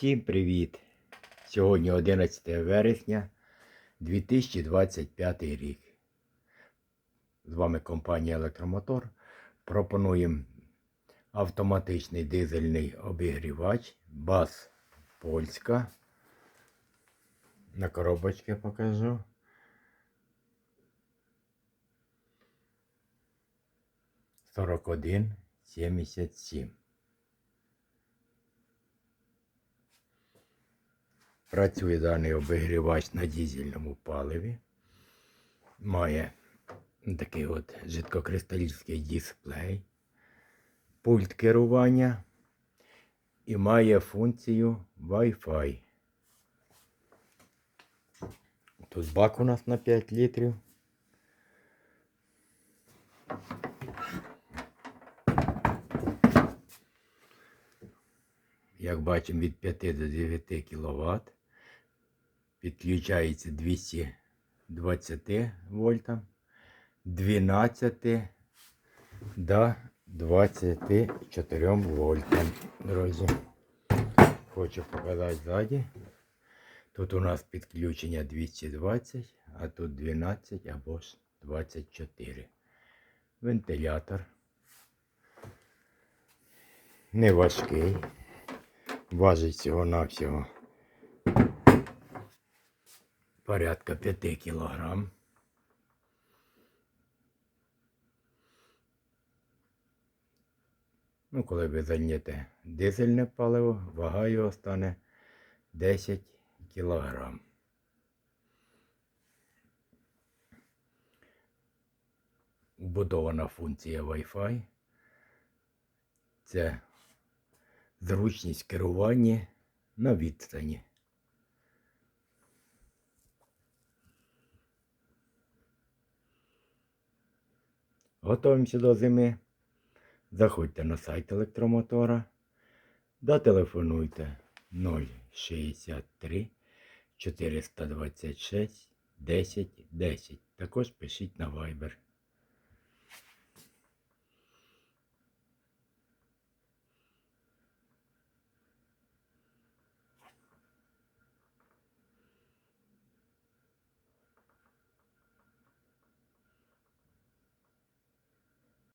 Всім привіт! Сьогодні 11 вересня 2025 рік. З вами компанія Електромотор. Пропонуємо автоматичний дизельний обігрівач БАС Польська. На коробочці покажу. Сорок один сімдесят сім. Працює даний обігрівач на дизельному паливі. Має такий от жидкокристалічний дисплей, пульт керування і має функцію Wi-Fi. Тут бак у нас на 5 літрів. Як бачимо, від 5 до 9 кВт. Підключається 220 вольтам, 12 до 24 вольтам, друзі. Хочу показати ззаді. Тут у нас підключення 220, а тут 12 або ж 24. Вентилятор. Не важкий. Важить всього-навсього порядка 5 кілограм. Ну, коли ви зайнєте дизельне паливо, вага його стане 10 кілограм. Вбудована функція Wi-Fi. Це зручність керування на відстані. Готуємося до зими. Заходьте на сайт електромотора. Дотелефонуйте 063 426 10 10. Також пишіть на Viber.